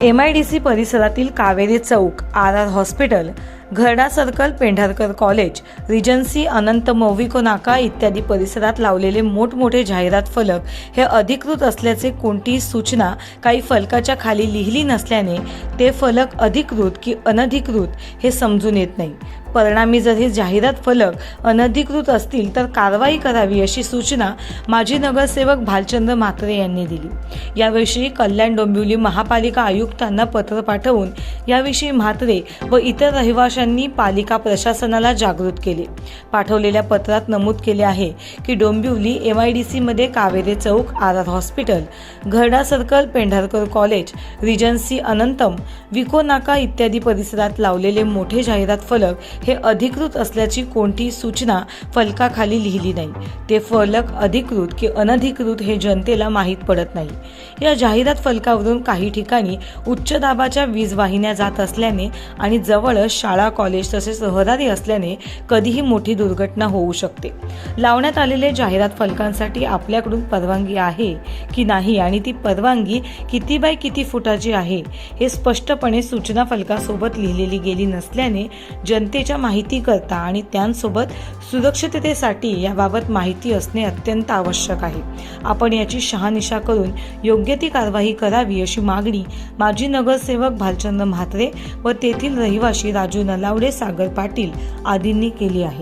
M I D C परिसरातील कावेरी चौक R R hospital Gharda circle Pendharkar college regency Anant मौविको नाका इत्यादी परिसरात लावलेले मोठमोठे जाहिरात फलक हे अधिकृत असल्याचे कोणतीही सूचना काही फलकाच्या खाली लिहिली नसल्याने ते फलक अधिकृत की अनधिकृत हे समजून येत नाही. परिणामी जर हे जाहिरात फलक अनधिकृत असतील तर कारवाई करावी अशी सूचना माजी नगरसेवक भालचंद्र म्हात्रे यांनी दिली. याविषयी कल्याण डोंबिवली महापालिका आयुक्तांना पत्र पाठवून याविषयी म्हात्रे व इतर अध्यक्षांनी पालिका प्रशासनाला जागृत केले. पाठवलेल्या पत्रात नमूद केले आहे की डोंबिवली एम आय डी सीमध्ये कावेरे चौक R R hospital Gharda circle Pendharkar college regency अनंतम विको नाका इत्यादी परिसरात लावलेले मोठे जाहिरात फलक हे अधिकृत असल्याची कोणतीही सूचना फलकाखाली लिहिली नाही. ते फलक अधिकृत की अनधिकृत हे जनतेला माहीत पडत नाही. या जाहिरात फलकावरून काही ठिकाणी उच्च दाबाच्या वीज वाहिन्या जात असल्याने आणि जवळच शाळा कॉलेज तसेच रहदारी असल्याने कधीही मोठी दुर्घटना होऊ शकते. लावण्यात आलेले जाहिरात फलकांसाठी आपल्याकडून परवानगी आहे की नाही आणि ती परवानगी किती बाय किती फुटाची आहे हे स्पष्टपणे सूचना फलकासोबत लिहिलेली गेली नसल्याने जनतेच्या माहिती करता आणि त्यांसोबत सुरक्षिततेसाठी याबाबत माहिती असणे अत्यंत आवश्यक आहे. आपण याची शहानिशा करून योग्य ती कारवाई करावी अशी मागणी माजी नगरसेवक भालचंद्र म्हात्रे व तेथील रहिवासी राजू नलावडे सागर पाटील आदींनी केली आहे.